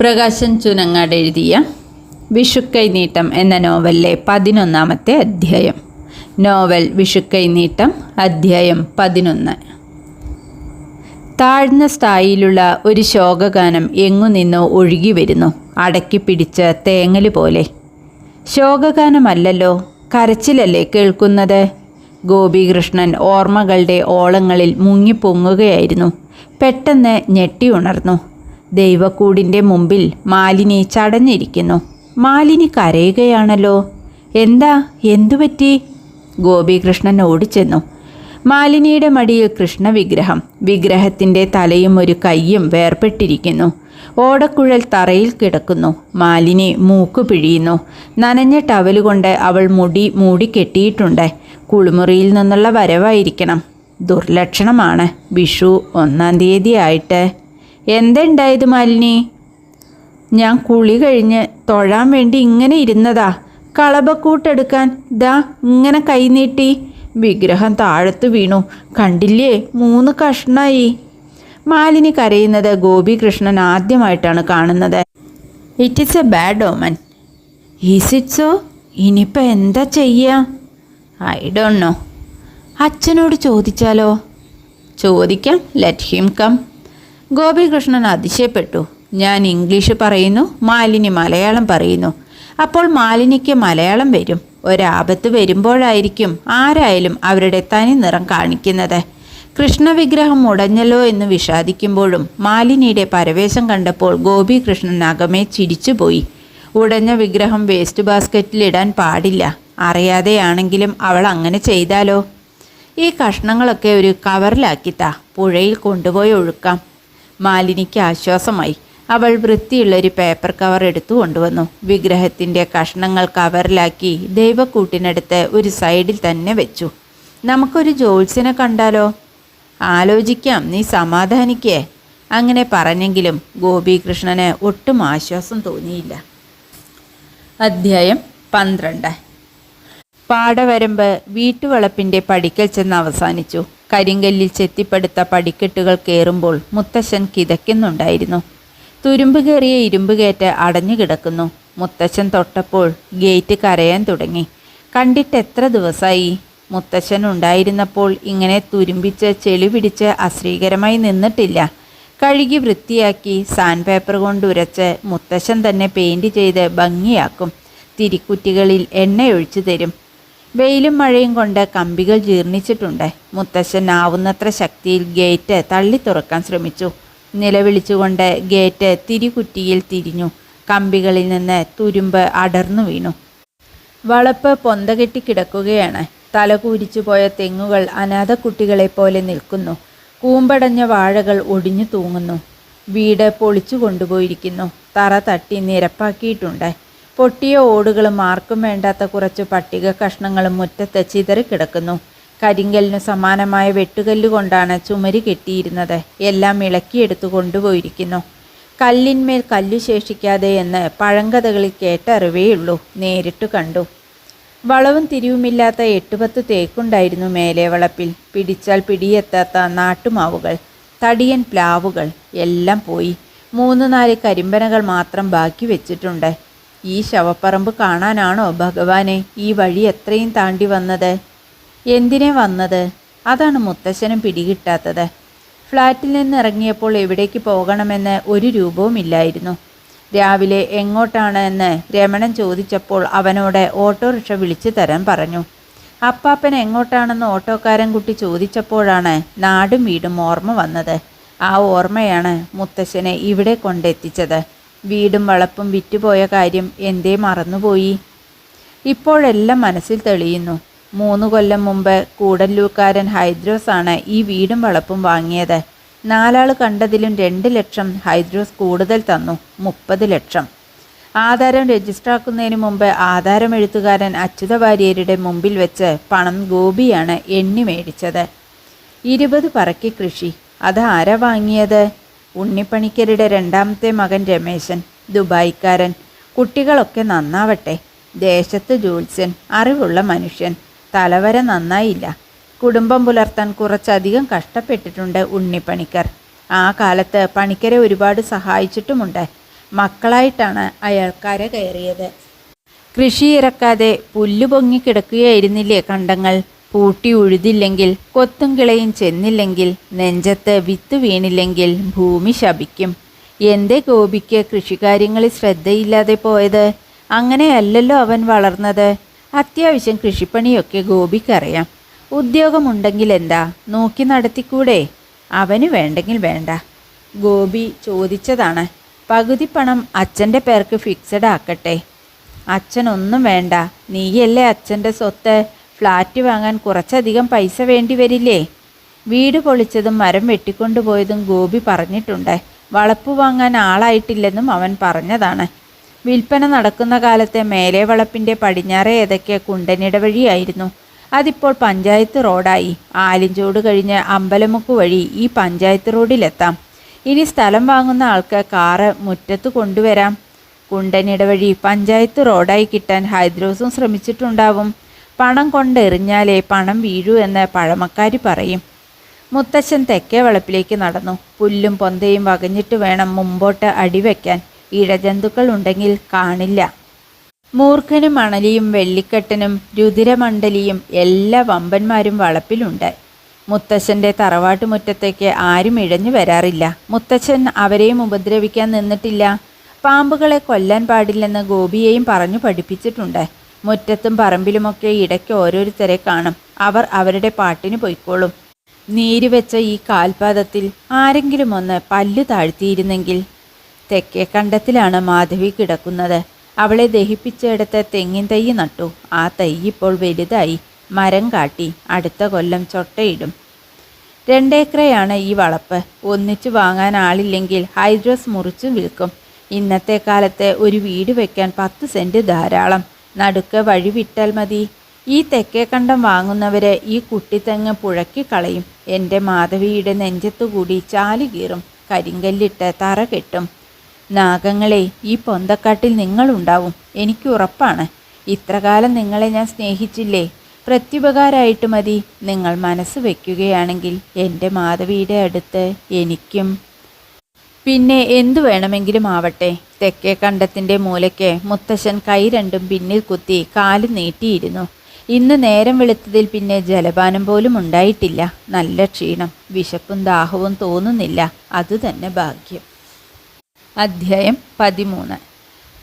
പ്രകാശൻ ചുനങ്ങാട് എഴുതിയ വിഷുക്കൈ നീട്ടം എന്ന നോവലിലെ പതിനൊന്നാമത്തെ അധ്യായം. നോവൽ വിഷുക്കൈ നീട്ടം അധ്യായം പതിനൊന്ന്. താഴ്ന്ന സ്ഥായിലുള്ള ഒരു ശോകഗാനം എങ്ങുനിന്നോ ഒഴുകി വരുന്നു അടക്കി പിടിച്ച തേങ്ങൽ പോലെ. ശോകഗാനമല്ലല്ലോ കരച്ചിലല്ലേ കേൾക്കുന്നത്? ഗോപികൃഷ്ണൻ ഓർമ്മകളുടെ ഓളങ്ങളിൽ മുങ്ങിപ്പൊങ്ങുകയായിരുന്നു പെട്ടെന്ന് ഞെട്ടി ഉണർന്നു. ദൈവക്കൂടിന്റെ മുമ്പിൽ മാലിനി ചടഞ്ഞിരിക്കുന്നു. മാലിനി കരയുകയാണല്ലോ. എന്താ? എന്തുപറ്റി ഗോപികൃഷ്ണൻ ഓടിച്ചെന്നു. മാലിനിയുടെ മടിയിൽ കൃഷ്ണവിഗ്രഹം. വിഗ്രഹത്തിന്റെ തലയും ഒരു കൈയും വേർപെട്ടിരിക്കുന്നു. ഓടക്കുഴൽ തറയിൽ കിടക്കുന്നു. മാലിനി മൂക്ക് പിഴിയുന്നു. നനഞ്ഞ ടവലുകൊണ്ട് അവൾ മുടി മൂടിക്കെട്ടിയിട്ടുണ്ട് കുളിമുറിയിൽ നിന്നുള്ള വരവായിരിക്കണം. ദുർലക്ഷണമാണ്. വിഷു ഒന്നാം തീയതി ആയിട്ട് എന്തുണ്ടായത് മാലിനി? ഞാൻ കുളി കഴിഞ്ഞ് തൊഴാൻ വേണ്ടി ഇങ്ങനെ ഇരുന്നതാ. കളബക്കൂട്ടെടുക്കാൻ ദാ ഇങ്ങനെ കൈനീട്ടി വിഗ്രഹം താഴത്ത് വീണു. കണ്ടില്ലേ? മൂന്ന് കഷ്ണായി. മാലിനി കരയുന്നത് ഗോപികൃഷ്ണൻ ആദ്യമായിട്ടാണ് കാണുന്നത്. It is a bad omen is it so ഇനിയിപ്പോൾ എന്താ ചെയ്യുക ഐ ഡോണ്ട് നോ അച്ഛനോട് ചോദിച്ചാലോ? ചോദിക്കാം. ലെറ്റ് ഹിം കം ഗോപികൃഷ്ണൻ അതിശയപ്പെട്ടു. ഞാൻ ഇംഗ്ലീഷ് പറയുന്നു മാലിനി മലയാളം പറയുന്നു. അപ്പോൾ മാലിനിക്ക് മലയാളം വരും. ഒരാപത്ത് വരുമ്പോഴായിരിക്കും ആരായാലും അവരുടെ തനി നിറം കാണിക്കുന്നത്. കൃഷ്ണവിഗ്രഹം ഉടഞ്ഞല്ലോ എന്ന് വിഷാദിക്കുമ്പോഴും മാലിനിയുടെ പരവേശം കണ്ടപ്പോൾ ഗോപികൃഷ്ണൻ അകമേ ചിരിച്ചുപോയി. ഉടഞ്ഞ വിഗ്രഹം വേസ്റ്റ് ബാസ്ക്കറ്റിലിടാൻ പാടില്ല. അറിയാതെയാണെങ്കിലും അവൾ അങ്ങനെ ചെയ്താലോ? ഈ കഷ്ണങ്ങളൊക്കെ ഒരു കവറിലാക്കിത്താ. പുഴയിൽ കൊണ്ടുപോയി ഒഴുക്കാം. മാലിനിക്ക് ആശ്വാസമായി. അവൾ വൃത്തിയുള്ളൊരു പേപ്പർ കവർ എടുത്തു കൊണ്ടുവന്നു. വിഗ്രഹത്തിന്റെ കഷ്ണങ്ങൾ കവറിലാക്കി ദൈവക്കൂട്ടിനടുത്ത് ഒരു സൈഡിൽ തന്നെ വെച്ചു. നമുക്കൊരു ജോത്സ്യനെ കണ്ടാലോ? ആലോചിക്കാം നീ സമാധാനിക്കേ അങ്ങനെ പറഞ്ഞെങ്കിലും ഗോപികൃഷ്ണന് ഒട്ടും ആശ്വാസം തോന്നിയില്ല. അധ്യായം പന്ത്രണ്ട്. പാടവരമ്പ് വീട്ടുവളപ്പിന്റെ പടിക്കൽ ചെന്ന് അവസാനിച്ചു. കരിങ്കല്ലിൽ ചെത്തിപ്പടുത്ത പടിക്കെട്ടുകൾ കയറുമ്പോൾ മുത്തശ്ശൻ കിതയ്ക്കുന്നുണ്ടായിരുന്നു. തുരുമ്പ് കയറിയ ഇരുമ്പ് കയറ്റ് അടഞ്ഞു കിടക്കുന്നു. മുത്തശ്ശൻ തൊട്ടപ്പോൾ ഗേറ്റ് കരയാൻ തുടങ്ങി. കണ്ടിട്ട് എത്ര ദിവസമായി മുത്തശ്ശൻ ഉണ്ടായിരുന്നപ്പോൾ ഇങ്ങനെ തുരുമ്പിച്ച് ചെളി പിടിച്ച് അശ്രീകരമായി നിന്നിട്ടില്ല. കഴുകി വൃത്തിയാക്കി സാൻഡ് പേപ്പർ കൊണ്ട് ഉരച്ച് മുത്തശ്ശൻ തന്നെ പെയിന്റ് ചെയ്ത് ഭംഗിയാക്കും. തിരിക്കുറ്റികളിൽ എണ്ണയൊഴിച്ചു തരും. വെയിലും മഴയും കൊണ്ട് കമ്പികൾ ജീർണിച്ചിട്ടുണ്ട്. മുത്തശ്ശൻ ആവുന്നത്ര ശക്തിയിൽ ഗേറ്റ് തള്ളി തുറക്കാൻ ശ്രമിച്ചു. നിലവിളിച്ചുകൊണ്ട് ഗേറ്റ് തിരികുറ്റിയിൽ തിരിഞ്ഞു. കമ്പികളിൽ നിന്ന് തുരുമ്പ് അടർന്നു വീണു. വളപ്പ് പൊന്തകെട്ടി കിടക്കുകയാണ്. തലകൂരിച്ചു പോയ തെങ്ങുകൾ അനാഥ കുട്ടികളെപ്പോലെ നിൽക്കുന്നു. കൂമ്പടഞ്ഞ വാഴകൾ ഒടിഞ്ഞു തൂങ്ങുന്നു. വീട് പൊളിച്ചു കൊണ്ടുപോയിരിക്കുന്നു. തറ തട്ടി നിരപ്പാക്കിയിട്ടുണ്ട്. പൊട്ടിയ ഓടുകളും ആർക്കും വേണ്ടാത്ത കുറച്ച് പട്ടിക കഷ്ണങ്ങളും മുറ്റത്ത് ചിതറിക്കിടക്കുന്നു കരിങ്കലിനു സമാനമായ വെട്ടുകല്ലുകൊണ്ടാണ് ചുമരി കെട്ടിയിരുന്നത്. എല്ലാം ഇളക്കിയെടുത്തു കൊണ്ടുപോയിരിക്കുന്നു. കല്ലിന്മേൽ കല്ലു ശേഷിക്കാതെ എന്ന് പഴങ്കഥകളിൽ കേട്ടറിവേയുള്ളൂ. നേരിട്ട് കണ്ടു. വളവും തിരിവുമില്ലാത്ത എട്ടുപത്ത് തേക്കുണ്ടായിരുന്നു മേലെ വളപ്പിൽ. പിടിച്ചാൽ പിടിയെത്താത്ത നാട്ടുമാവുകൾ തടിയൻ പ്ലാവുകൾ എല്ലാം പോയി. മൂന്ന് നാല് കരിമ്പനകൾ മാത്രം ബാക്കി വെച്ചിട്ടുണ്ട്. ഈ ശവപ്പറമ്പ് കാണാനാണോ ഭഗവാനെ? ഈ വഴി എത്രയും താണ്ടി വന്നത്? എന്തിനെ വന്നത്? അതാണ് മുത്തശ്ശനും പിടികിട്ടാത്തത്. ഫ്ലാറ്റിൽ നിന്ന് ഇറങ്ങിയപ്പോൾ എവിടേക്ക് പോകണമെന്ന് ഒരു രൂപവുമില്ലായിരുന്നു രാവിലെ എങ്ങോട്ടാണ് എന്ന് രമണൻ ചോദിച്ചപ്പോൾ അവനോട് ഓട്ടോറിക്ഷ വിളിച്ചു തരാൻ പറഞ്ഞു. അപ്പാപ്പൻ എങ്ങോട്ടാണെന്ന് ഓട്ടോക്കാരൻ കുട്ടി ചോദിച്ചപ്പോഴാണ് നാടും വീടും ഓർമ്മ വന്നത്. ആ ഓർമ്മയാണ് മുത്തശ്ശനെ ഇവിടെ കൊണ്ടെത്തിച്ചത്. വീടും വളപ്പും വിറ്റുപോയ കാര്യം എന്തേ മറന്നുപോയി? ഇപ്പോഴെല്ലാം മനസ്സിൽ തെളിയുന്നു. മൂന്ന് കൊല്ലം മുമ്പ് കൂടല്ലൂക്കാരൻ ഹൈദ്രോസ് ആണ് ഈ വീടും വളപ്പും വാങ്ങിയത്. നാലാൾ കണ്ടതിലും രണ്ട് ലക്ഷം ഹൈദ്രോസ് കൂടുതൽ തന്നു മുപ്പത് ലക്ഷം. ആധാരം രജിസ്റ്റർ ആക്കുന്നതിന് മുമ്പ് ആധാരം എഴുത്തുകാരൻ അച്യുത വാര്യരുടെ മുമ്പിൽ വെച്ച് പണം ഗോപിയാണ് എണ്ണി മേടിച്ചത്. ഇരുപത് പറക്കി കൃഷി. അത് ആരാ വാങ്ങിയത്? ഉണ്ണിപ്പണിക്കരുടെ രണ്ടാമത്തെ മകൻ രമേശൻ ദുബായിക്കാരൻ. കുട്ടികളൊക്കെ നന്നാവട്ടെ. ദേശത്ത് ജോത്സ്യൻ അറിവുള്ള മനുഷ്യൻ. തലവര നന്നായില്ല. കുടുംബം പുലർത്താൻ കുറച്ചധികം കഷ്ടപ്പെട്ടിട്ടുണ്ട് ഉണ്ണിപ്പണിക്കർ. ആ കാലത്ത് പണിക്കരെ ഒരുപാട് സഹായിച്ചിട്ടുമുണ്ട്. മക്കളായിട്ടാണ് അയാൾക്കാരെ കര കയറിയത്. കൃഷി ഇറക്കാതെ പുല്ലു പൊങ്ങിക്കിടക്കുകയായിരുന്നില്ലേ കണ്ടങ്ങൾ? പൂട്ടി ഉഴുതില്ലെങ്കിൽ കൊത്തും കിളയും ചെന്നില്ലെങ്കിൽ നെഞ്ചത്ത് വിത്ത് വീണില്ലെങ്കിൽ ഭൂമി ശപിക്കും. എന്തേ ഗോപിക്ക് കൃഷിക്കാര്യങ്ങളിൽ ശ്രദ്ധയില്ലാതെ പോയത് അങ്ങനെയല്ലല്ലോ അവൻ വളർന്നത്. അത്യാവശ്യം കൃഷിപ്പണിയൊക്കെ ഗോപിക്കറിയാം. ഉദ്യോഗമുണ്ടെങ്കിൽ എന്താ? നോക്കി നടത്തിക്കൂടെ? അവന് വേണ്ടെങ്കിൽ വേണ്ട. ഗോപി ചോദിച്ചതാണ്. പകുതി പണം അച്ഛന്റെ പേർക്ക് ഫിക്സഡ് ആക്കട്ടെ. അച്ഛനൊന്നും വേണ്ട. നീയല്ലേ അച്ഛന്റെ സ്വത്ത്? ഫ്ലാറ്റ് വാങ്ങാൻ കുറച്ചധികം പൈസ വേണ്ടി വരില്ലേ? വീട് പൊളിച്ചതും മരം വെട്ടിക്കൊണ്ടുപോയതും ഗോപി പറഞ്ഞിട്ടുണ്ട്. വളപ്പ് വാങ്ങാൻ ആളായിട്ടില്ലെന്നും അവൻ പറഞ്ഞതാണ്. വിൽപ്പന നടക്കുന്ന കാലത്തെ മേലെ വളപ്പിന്റെ പടിഞ്ഞാറേ ഏതൊക്കെ കുണ്ടനിട വഴിയായിരുന്നു അതിപ്പോൾ പഞ്ചായത്ത് റോഡായി. ആലിഞ്ചോട് കഴിഞ്ഞ് അമ്പലമുക്ക് വഴി ഈ പഞ്ചായത്ത് റോഡിലെത്താം. ഇനി സ്ഥലം വാങ്ങുന്ന ആൾക്ക് കാറ് മുറ്റത്ത് കൊണ്ടുവരാം. കുണ്ടനിട വഴി പഞ്ചായത്ത് റോഡായി കിട്ടാൻ ഹൈദ്രോസും ശ്രമിച്ചിട്ടുണ്ടാവും. പണം കൊണ്ടെറിഞ്ഞാലേ പണം വീഴൂ എന്ന് പഴമക്കാർ പറയും. മുത്തച്ഛൻ തെക്കേ വളപ്പിലേക്ക് നടന്നു. പുല്ലും പൊന്തയും വകഞ്ഞിട്ട് വേണം മുമ്പോട്ട് അടിവെക്കാൻ. ഇഴജന്തുക്കൾ ഉണ്ടെങ്കിൽ കാണില്ല. മൂർഖനും മണലിയും വെള്ളിക്കെട്ടനും രുതിരമണ്ഡലിയും എല്ലാ വമ്പന്മാരും വളപ്പിലുണ്ട്. മുത്തച്ഛന്റെ തറവാട്ടുമുറ്റത്തേക്ക് ആരും ഇഴഞ്ഞു വരാറില്ല. മുത്തച്ഛൻ അവരെയും ഉപദ്രവിക്കാൻ നിന്നിട്ടില്ല. പാമ്പുകളെ കൊല്ലാൻ പാടില്ലെന്ന് ഗോപിയെയും പറഞ്ഞു പഠിപ്പിച്ചിട്ടുണ്ട്. മുറ്റത്തും പറമ്പിലുമൊക്കെ ഇടയ്ക്ക് ഓരോരുത്തരെ കാണും. അവർ അവരുടെ പാട്ടിന് പൊയ്ക്കോളും. നീര് വെച്ച ഈ കാൽപാദത്തിൽ ആരെങ്കിലും ഒന്ന് പല്ല് താഴ്ത്തിയിരുന്നെങ്കിൽ തെക്കേ കണ്ടത്തിലാണ് മാധവി കിടക്കുന്നത്. അവളെ ദഹിപ്പിച്ചെടുത്ത തെങ്ങിൻ തൈ നട്ടു. ആ തൈ ഇപ്പോൾ വലുതായി. മരം കാട്ടി അടുത്ത കൊല്ലം ചൊട്ടയിടും. രണ്ടേക്കറയാണ് ഈ വളപ്പ്. ഒന്നിച്ചു വാങ്ങാൻ ആളില്ലെങ്കിൽ ഹൈഡ്രസ് മുറിച്ചും വിൽക്കും. ഇന്നത്തെ കാലത്ത് ഒരു വീട് വെക്കാൻ പത്ത് സെന്റ് ധാരാളം. നടുക്ക് വഴി വിട്ടാൽ മതി. ഈ തെക്കേ കണ്ടം വാങ്ങുന്നവരെ ഈ കുട്ടിത്തെങ്ങ് പുഴക്കി കളയും. എന്റെ മാധവിയുടെ നെഞ്ചത്തുകൂടി ചാലി കീറും. കരിങ്കല്ലിട്ട് തറ കെട്ടും. നാഗങ്ങളെ ഈ പൊന്തക്കാട്ടിൽ നിങ്ങളുണ്ടാവും എനിക്ക് ഉറപ്പാണ്. ഇത്രകാലം നിങ്ങളെ ഞാൻ സ്നേഹിച്ചില്ലേ? പ്രത്യുപകാരമായിട്ട് മതി. നിങ്ങൾ മനസ്സ് വയ്ക്കുകയാണെങ്കിൽ എന്റെ മാധവിയുടെ അടുത്ത് എനിക്കും പിന്നെ എന്തു വേണമെങ്കിലും ആവട്ടെ. തെക്കേ കണ്ടത്തിന്റെ മൂലയ്ക്ക് മുത്തശ്ശൻ കൈ രണ്ടും പിന്നിൽ കുത്തി കാൽ നീട്ടിയിരുന്നു. ഇന്ന് നേരം വെളുത്തതിൽ പിന്നെ ജലപാനം പോലും ഉണ്ടായിട്ടില്ല. നല്ല ക്ഷീണം വിശപ്പും ദാഹവും തോന്നുന്നില്ല. അതുതന്നെ ഭാഗ്യം. അധ്യായം പതിമൂന്ന്.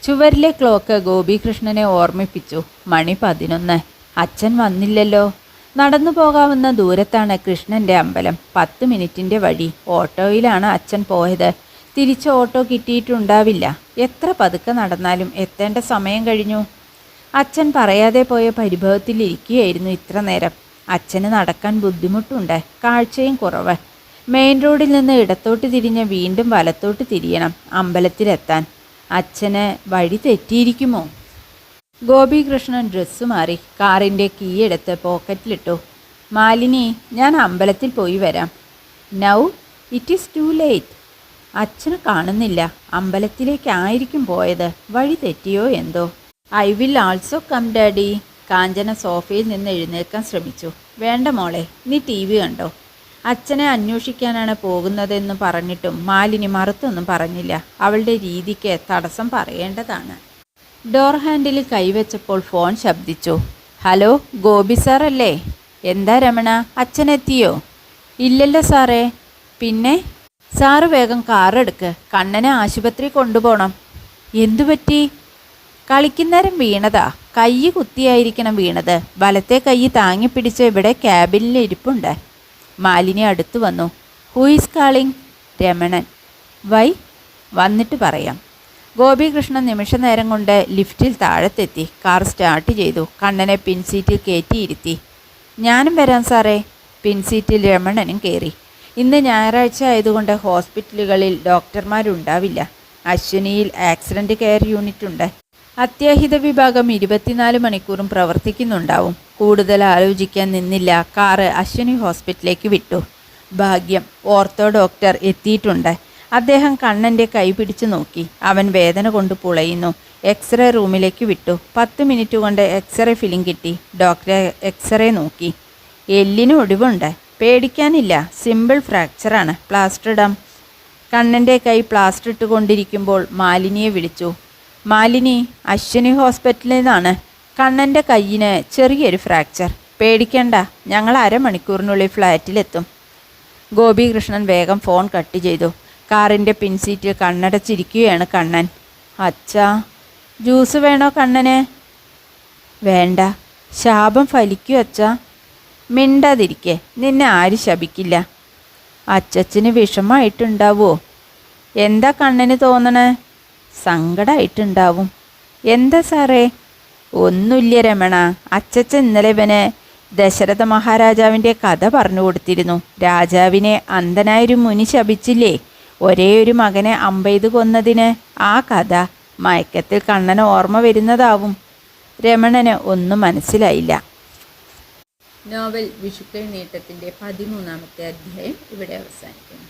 ചുവരിലെ ക്ലോക്ക് ഗോപികൃഷ്ണനെ ഓർമ്മിപ്പിച്ചു. മണി പതിനൊന്ന്. അച്ഛൻ വന്നില്ലല്ലോ. നടന്നു പോകാവുന്ന ദൂരത്താണ് കൃഷ്ണന്റെ അമ്പലം. പത്ത് മിനിറ്റിന്റെ വഴി. ഓട്ടോയിലാണ് അച്ഛൻ പോയത്. തിരിച്ച് ഓട്ടോ കിട്ടിയിട്ടുണ്ടാവില്ല. എത്ര പതുക്കെ നടന്നാലും എത്തേണ്ട സമയം കഴിഞ്ഞു. അച്ഛൻ പറയാതെ പോയ പരിഭവത്തിലിരിക്കുകയായിരുന്നു ഇത്ര നേരം. അച്ഛന് നടക്കാൻ ബുദ്ധിമുട്ടുണ്ട്. കാഴ്ചയും കുറവ്. മെയിൻ റോഡിൽ നിന്ന് ഇടത്തോട്ട് തിരിഞ്ഞ് വീണ്ടും വലത്തോട്ട് തിരിയണം അമ്പലത്തിലെത്താൻ. അച്ഛന് വഴി തെറ്റിയിരിക്കുമോ? ഗോപികൃഷ്ണൻ ഡ്രസ്സ് മാറി കാറിന്റെ കീ എടുത്ത് പോക്കറ്റിലിട്ടു. മാലിനി ഞാൻ അമ്പലത്തിൽ പോയി വരാം. Now it is too late. അച്ഛന് കാണുന്നില്ല. അമ്പലത്തിലേക്കായിരിക്കും പോയത്. വഴി തെറ്റിയോ എന്തോ? I will also come daddy Kanchana സോഫയിൽ നിന്ന് എഴുന്നേൽക്കാൻ ശ്രമിച്ചു. വേണ്ട മോളെ നീ ടി വി കണ്ടോ? അച്ഛനെ അന്വേഷിക്കാനാണ് പോകുന്നതെന്ന് പറഞ്ഞിട്ടും മാലിനി മറുത്തൊന്നും പറഞ്ഞില്ല. അവളുടെ രീതിക്ക് തടസ്സം പറയേണ്ടതാണ്. ഡോർ ഹാൻഡിൽ കൈവച്ചപ്പോൾ ഫോൺ ശബ്ദിച്ചു. ഹലോ ഗോപി സാറല്ലേ എന്താ രമണ അച്ഛനെത്തിയോ? ഇല്ലല്ലോ സാറേ പിന്നെ? സാറ് വേഗം കാറെടുക്ക്. കണ്ണനെ ആശുപത്രി കൊണ്ടുപോകണം എന്തുപറ്റി കളിക്കുന്നേരം വീണതാ. കൈ കുത്തിയായിരിക്കണം വീണത്. വലത്തെ കൈ താങ്ങി പിടിച്ച് ഇവിടെ ക്യാബിനിൽ ഇരിപ്പുണ്ട്. മാലിനി അടുത്തു വന്നു. Who is calling Ramanan. Why? വന്നിട്ട് പറയാം. ഗോപികൃഷ്ണൻ നിമിഷനേരം കൊണ്ട് ലിഫ്റ്റിൽ താഴത്തെത്തി. കാർ സ്റ്റാർട്ട് ചെയ്തു. കണ്ണനെ പിൻസീറ്റിൽ കയറ്റിയിരുത്തി ഞാനും വരാം സാറേ. പിൻസീറ്റിൽ രമണനും കയറി ഇന്ന് ഞായറാഴ്ച ആയതുകൊണ്ട് ഹോസ്പിറ്റലുകളിൽ ഡോക്ടർമാരുണ്ടാവില്ല. അശ്വിനിയിൽ ആക്സിഡന്റ് കെയർ യൂണിറ്റ് ഉണ്ട്. അത്യാഹിത വിഭാഗം ഇരുപത്തിനാല് മണിക്കൂറും പ്രവർത്തിക്കുന്നുണ്ടാവും. കൂടുതൽ ആലോചിക്കാൻ നിന്നില്ല. കാറ് അശ്വിനി ഹോസ്പിറ്റലിലേക്ക് വിട്ടു. ഭാഗ്യം ഓർത്തോ ഡോക്ടർ എത്തിയിട്ടുണ്ട്. അദ്ദേഹം കണ്ണന്റെ കൈ പിടിച്ചു നോക്കി. അവൻ വേദന കൊണ്ട് പുളയുന്നു. എക്സ്റേ റൂമിലേക്ക് വിട്ടു. പത്ത് മിനിറ്റ് കൊണ്ട് എക്സ്റേ ഫിലിം കിട്ടി. ഡോക്ടറെ എക്സ്റേ നോക്കി. എല്ലിന് ഒടിവുണ്ട്. പേടിക്കാനില്ല. സിമ്പിൾ ഫ്രാക്ചറാണ് പ്ലാസ്റ്റർ ഇടാം. കണ്ണന്റെ കൈ പ്ലാസ്റ്റർ ഇട്ടുകൊണ്ടിരിക്കുമ്പോൾ മാലിനിയെ വിളിച്ചു. മാലിനി അശ്വിനി ഹോസ്പിറ്റലിൽ നിന്നാണ്. കണ്ണന്റെ കയ്യിന് ചെറിയൊരു ഫ്രാക്ചർ പേടിക്കണ്ട. ഞങ്ങൾ അരമണിക്കൂറിനുള്ളിൽ ഫ്ലാറ്റിലെത്തും ഗോപികൃഷ്ണൻ വേഗം ഫോൺ കട്ട് ചെയ്തു. കാറിന്റെ പിൻസീറ്റിൽ കണ്ണടച്ചിരിക്കുകയാണ് കണ്ണൻ. അച്ഛാ ജ്യൂസ് വേണോ കണ്ണന്? വേണ്ട. ശാപം ഫലിക്കൂ അച്ഛാ. മിണ്ടാതിരിക്കെ. നിന്നെ ആര് ശപിക്കില്ല? അച്ചച്ചന് വിഷമായിട്ടുണ്ടാവോ? എന്താ കണ്ണിന് തോന്നണേ? സങ്കടമായിട്ടുണ്ടാവും എന്താ സാറേ? ഒന്നുമില്ല രമണ. അച്ചച്ചൻ ഇന്നലെ ഇവന് ദശരഥ മഹാരാജാവിന്റെ കഥ പറഞ്ഞു കൊടുത്തിരുന്നു. രാജാവിനെ അന്ധനായൊരു മുനി ശപിച്ചില്ലേ? ഒരേ ഒരു മകനെ അമ്പെയ്ത് കൊന്നതിന് ആ കഥ മയക്കത്തിൽ കണ്ണന് ഓർമ്മ വരുന്നതാവും. രമണന് ഒന്നും മനസ്സിലായില്ല. നോവൽ വിഷുക്കൾ നീട്ടത്തിന്റെ പതിമൂന്നാമത്തെ അധ്യായം ഇവിടെ അവസാനിക്കുന്നു.